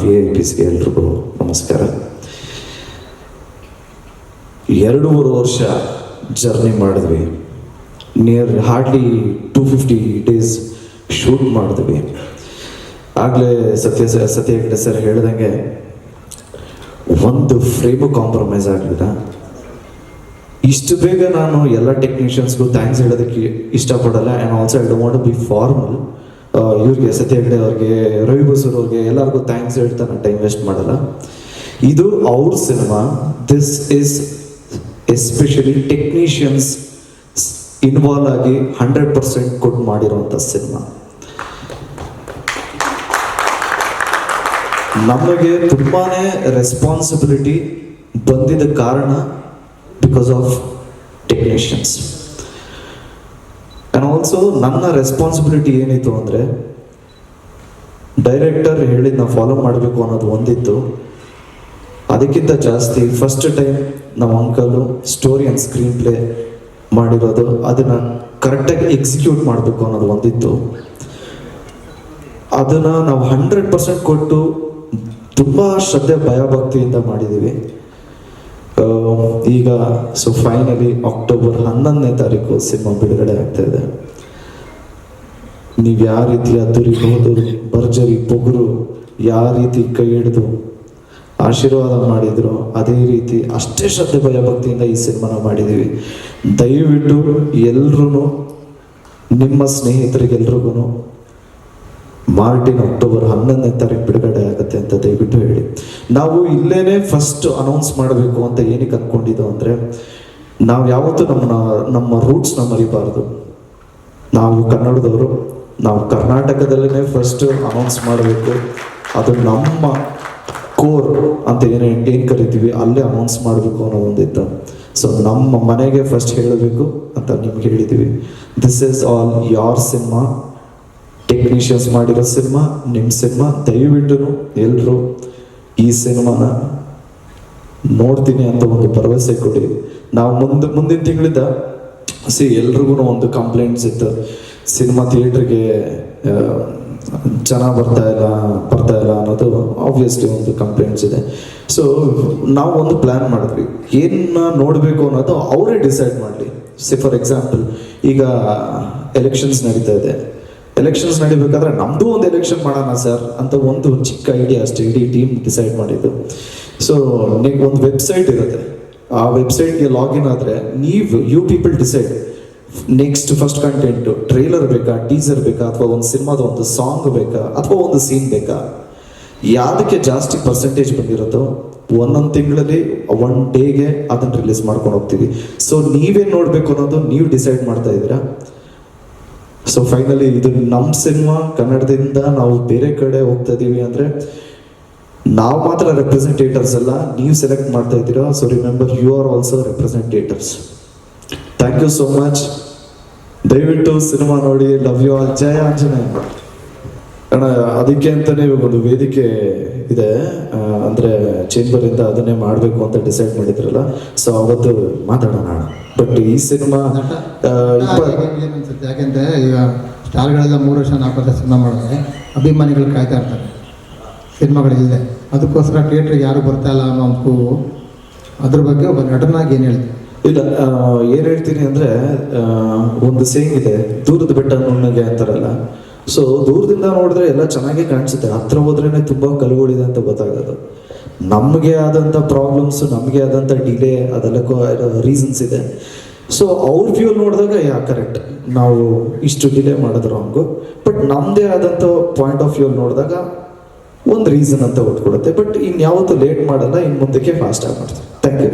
V I ಪಿಸ್ಗೆ ಎಲ್ರಿಗೂ ನಮಸ್ಕಾರ. ಎರಡೂವರೆ ವರ್ಷ ಜರ್ನಿ ಮಾಡಿದ್ವಿ. Near hardly two fifty days shoot ಮಾಡಿದ್ವಿ. ಆಗಲೇ ಸತ್ಯ ಸತ್ಯ ಸರ್ ಹೇಳ್ದಂಗೆ ಒಂದು ಫ್ರೇಮು ಕಾಂಪ್ರಮೈಸ್ ಆಗಲಿಲ್ಲ. ಇಷ್ಟು ಬೇಗ ನಾನು ಎಲ್ಲ ಟೆಕ್ನಿಷಿಯನ್ಸ್ಗೂ ಥ್ಯಾಂಕ್ಸ್ ಹೇಳೋದಕ್ಕೆ ಇಷ್ಟಪಡಲ್ಲ and also I don't be formal ಇವ್ರಿಗೆ ಸತ್ಯ ಹೆಗ್ಡೆ ಅವ್ರಿಗೆ, ರವಿ ಬಸೂರ್ ಅವ್ರಿಗೆ ಎಲ್ಲರಿಗೂ ಥ್ಯಾಂಕ್ಸ್ ಹೇಳ್ತಾನೆ ಟೈಮ್ ವೇಸ್ಟ್ ಮಾಡಲ್ಲ. ಇದು ಅವ್ರ cinema this is especially technicians involve ಆಗಿ ಹಂಡ್ರೆಡ್ ಪರ್ಸೆಂಟ್ ಕೊಟ್ಟು ಮಾಡಿರುವಂಥ ಸಿನಿಮಾ ನಮಗೆ ತುಂಬಾ ರೆಸ್ಪಾನ್ಸಿಬಿಲಿಟಿ ಬಂದಿದ್ದ ಕಾರಣ ಬಿಕಾಸ್ ಆಫ್ ಟೆಕ್ನಿಷಿಯನ್ಸ್ ಆಲ್ಸೋ ನನ್ನ ರೆಸ್ಪಾನ್ಸಿಬಿಲಿಟಿ ಏನಿತ್ತು ಅಂದರೆ ಡೈರೆಕ್ಟರ್ ಹೇಳಿದ್ದು ನಾವು ಫಾಲೋ ಮಾಡಬೇಕು ಅನ್ನೋದು ಒಂದಿತ್ತು. ಅದಕ್ಕಿಂತ ಜಾಸ್ತಿ ಫಸ್ಟ್ ಟೈಮ್ ನಮ್ಮ uncle story and screenplay ಮಾಡಿರೋದು, ಅದನ್ನು ಕರೆಕ್ಟಾಗಿ ಎಕ್ಸಿಕ್ಯೂಟ್ ಮಾಡಬೇಕು ಅನ್ನೋದು ಒಂದಿತ್ತು. ಅದನ್ನು ನಾವು ಹಂಡ್ರೆಡ್ ಪರ್ಸೆಂಟ್ ಕೊಟ್ಟು ತುಂಬ ಶ್ರದ್ಧೆ, ಭಯಭಕ್ತಿಯಿಂದ ಮಾಡಿದ್ದೀವಿ ಈಗ ಸೊ ಫೈನಲಿ ಅಕ್ಟೋಬರ್ ಹನ್ನೊಂದನೇ ತಾರೀಕು ಸಿನಿಮಾ ಬಿಡುಗಡೆ ಆಗ್ತಾ ಇದೆ. ನೀವು ಯಾವ ರೀತಿ ಅದ್ದೂರಿ ಹೋದರು ಭರ್ಜರಿ, ಪೊಗರು, ಯಾವ ರೀತಿ ಕೈ ಹಿಡಿದು ಆಶೀರ್ವಾದ ಮಾಡಿದ್ರು, ಅದೇ ರೀತಿ ಅಷ್ಟೇ ಶ್ರದ್ಧೆ ಭಯಭಕ್ತಿಯಿಂದ ಈ ಸಿನಿಮಾನ ಮಾಡಿದ್ದೀವಿ. ದಯವಿಟ್ಟು ಎಲ್ರೂ ನಿಮ್ಮ ಸ್ನೇಹಿತರಿಗೆಲ್ರಿಗೂ ಮಾರ್ಟಿನ್ ಅಕ್ಟೋಬರ್ ಹನ್ನೊಂದನೇ ತಾರೀಕು ಬಿಡುಗಡೆ ಆಗುತ್ತೆ ಅಂತ ದಯವಿಟ್ಟು ಹೇಳಿ. ನಾವು ಇಲ್ಲೇನೆ ಫಸ್ಟ್ ಅನೌನ್ಸ್ ಮಾಡಬೇಕು ಅಂತ ಏನಕ್ಕೆ ಅನ್ಕೊಂಡಿದ್ದು ಅಂದರೆ, ನಾವು ಯಾವತ್ತೂ ನಮ್ಮ ನಮ್ಮ ರೂಟ್ಸ್ನ ಮರಿಬಾರ್ದು. ನಾವು ಕನ್ನಡದವರು ನಾವು ಕರ್ನಾಟಕದಲ್ಲೇ ಫಸ್ಟ್ ಅನೌನ್ಸ್ ಮಾಡಬೇಕು. ಅದು ನಮ್ಮ ಕೋರ್ ಅಂತ ಏನು ಇಂಡಿಯನ್ ಕರಿತೀವಿ, ಅಲ್ಲೇ ಅನೌನ್ಸ್ ಮಾಡಬೇಕು ಅನ್ನೋ ಒಂದಿತ್ತು ಸೊ ನಮ್ಮ ಮನೆಗೆ ಫಸ್ಟ್ ಹೇಳಬೇಕು ಅಂತ ನಿಮ್ಗೆ ಹೇಳಿದ್ದೀವಿ this is all your cinema technicians ಮಾಡಿರೋ ಸಿನಿಮಾ ನಿಮ್ಮ ಸಿನಿಮಾ ದಯವಿಟ್ಟು ಎಲ್ಲರೂ ಈ ಸಿನಿಮಾನ ನೋಡ್ತೀನಿ ಅಂತ ಒಂದು ಭರವಸೆ ಕೊಡಿ. ನಾವು ಮುಂದೆ, ಮುಂದಿನ ತಿಂಗಳಿಂದ ಸಿ ಎಲ್ರಿಗೂ ಒಂದು ಕಂಪ್ಲೇಂಟ್ಸ್ ಇತ್ತು. ಸಿನಿಮಾ ಥಿಯೇಟ್ರಿಗೆ ಜನ ಬರ್ತಾ ಇಲ್ಲ ಬರ್ತಾ ಇಲ್ಲ ಅನ್ನೋದು ಆಬ್ವಿಯಸ್ಲಿ ಒಂದು ಕಂಪ್ಲೇಂಟ್ಸ್ ಇದೆ. ಸೊ ನಾವು ಒಂದು ಪ್ಲ್ಯಾನ್ ಮಾಡಿದ್ವಿ. ಏನ ನೋಡಬೇಕು ಅನ್ನೋದು ಅವರೇ ಡಿಸೈಡ್ ಮಾಡಲಿ. ಸಿ ಫಾರ್ ಎಕ್ಸಾಂಪಲ್ ಈಗ ಎಲೆಕ್ಷನ್ಸ್ ನಡೀತಾ ಇದೆ. ಎಲೆಕ್ಷನ್ಸ್ ನಡಿಬೇಕಾದ್ರೆ ನಮ್ಮದು ಒಂದು ಎಲೆಕ್ಷನ್ ಮಾಡೋಣ ಸರ್ ಅಂತ ಒಂದು ಚಿಕ್ಕ ಐಡಿಯಾ ಅಷ್ಟೇ. ಇಡೀ ಟೀಮ್ ಡಿಸೈಡ್ ಮಾಡಿದ್ದು. ಸೊ ಒಂದು ವೆಬ್ಸೈಟ್ ಇರುತ್ತೆ. ಆ ವೆಬ್ಸೈಟ್ಗೆ ಲಾಗಿನ್ ಆದರೆ ನೀವು you people decide next first content trailer ಬೇಕಾ ಟೀಸರ್ ಬೇಕಾ, ಅಥವಾ ಒಂದು ಸಿನಿಮಾದ ಒಂದು ಸಾಂಗ್ ಬೇಕಾ, ಅಥವಾ ಒಂದು ಸೀನ್ ಬೇಕಾ? ಯಾವುದಕ್ಕೆ ಜಾಸ್ತಿ ಪರ್ಸೆಂಟೇಜ್ ಬಂದಿರುತ್ತೋ, ಒಂದೊಂದು ತಿಂಗಳಲ್ಲಿ ಒನ್ ಡೇಗೆ ಅದನ್ನು ರಿಲೀಸ್ ಮಾಡ್ಕೊಂಡು ಹೋಗ್ತೀವಿ. ಸೊ ನೀವೇ ನೋಡಬೇಕು ಅನ್ನೋದು ನೀವು ಡಿಸೈಡ್ ಮಾಡ್ತಾ ಇದ್ದೀರಾ? ಸೊ ಫೈನಲಿ ಇದು ನಮ್ಮ ಸಿನಿಮಾ ಕನ್ನಡದಿಂದ ನಾವು ಬೇರೆ ಕಡೆ ಹೋಗ್ತಾ ಇದ್ದೀವಿ ಅಂದರೆ, ನಾವು ಮಾತ್ರ ರೆಪ್ರೆಸೆಂಟೇಟರ್ಸ್ ಅಲ್ಲ, ನೀವು ಸೆಲೆಕ್ಟ್ ಮಾಡ್ತಾ ಇದ್ದೀರಾ? So remember you are also representators thank you so much ದಯವಿಟ್ಟು ಸಿನಿಮಾ ನೋಡಿ love you all Jaya Anjaneya. ಅಣ್ಣ, ಅದಕ್ಕೆ ಅಂತಾನೆ ಇವಾಗ ಒಂದು ವೇದಿಕೆ ಇದೆ. ಅಂದ್ರೆ ಚೇಂಬರ್ ಇಂದ ಅದನ್ನೇ ಮಾಡಬೇಕು ಅಂತ ಡಿಸೈಡ್ ಮಾಡಿದ್ರಲ್ಲ ಸೊ ಅವತ್ತು ಮಾತಾಡೋಣ ಬಟ್ ಈ ಸಿನಿಮಾ ಅನ್ಸುತ್ತೆ? ಯಾಕೆಂದ್ರೆ ಈಗ ಸ್ಟಾರ್ಗಳೆಲ್ಲ ಮೂರು ವರ್ಷ, ನಾಲ್ಕು ವರ್ಷ ಸಿನಿಮಾ ಮಾಡಿದ್ರೆ ಅಭಿಮಾನಿಗಳು ಕಾಯ್ತಾ ಇರ್ತಾರೆ. ಸಿನಿಮಾಗಳಿಲ್ಲದೆ. ಅದಕ್ಕೋಸ್ಕರ ಥಿಯೇಟ್ರಿಗೆ ಯಾರು ಬರ್ತಾ ಇಲ್ಲ ಅನ್ನೋ ಒಂದು ಅದ್ರ ಬಗ್ಗೆ ಒಬ್ಬ ನಟನಾಗಿ ಏನು ಹೇಳ್ತೀನಿ ಇಲ್ಲ ಏನು ಹೇಳ್ತೀನಿ ಅಂದ್ರೆ ಒಂದು ಸೇಮ್ ಇದೆ, ದೂರದ ಬೆಟ್ಟ ನುಣ್ಣಗೆ ಅಂತಾರಲ್ಲ. ಸೊ ದೂರದಿಂದ ನೋಡಿದ್ರೆ ಎಲ್ಲ ಚೆನ್ನಾಗಿ ಕಾಣಿಸುತ್ತೆ. ಹತ್ರ ಹೋದ್ರೇನೆ ತುಂಬಾ ಕಲ್ಗೊಳಿದೆ ಅಂತ ಗೊತ್ತಾಗೋದು. ನಮಗೆ ಆದಂತ ಪ್ರಾಬ್ಲಮ್ಸ್ ನಮಗೆ ಆದಂತ ಡಿಲೇ ಅದೆಲ್ಲಕ್ಕೂ ರೀಸನ್ಸ್ ಇದೆ. ಸೊ ಅವ್ರ ವ್ಯೂ ನೋಡಿದಾಗ, ಯಾ ಕರೆಕ್ಟ್ ನಾವು ಇಷ್ಟು ಡಿಲೇ ಮಾಡಿದ್ರು ಹಂಗು ಬಟ್ ನಮ್ಮದೇ ಆದಂಥ ಪಾಯಿಂಟ್ ಆಫ್ ವ್ಯೂ ನೋಡಿದಾಗ, ಒಂದು ರೀಸನ್ ಅಂತ ಒಟ್ಕೊಡುತ್ತೆ ಬಟ್ ಇನ್ಯಾವತ್ತೂ ಲೇಟ್ ಮಾಡಲ್ಲ ಇನ್ನು ಮುಂದಕ್ಕೆ ಫಾಸ್ಟ್ ಆಗಿ ಮಾಡ್ತೀವಿ ಥ್ಯಾಂಕ್ ಯು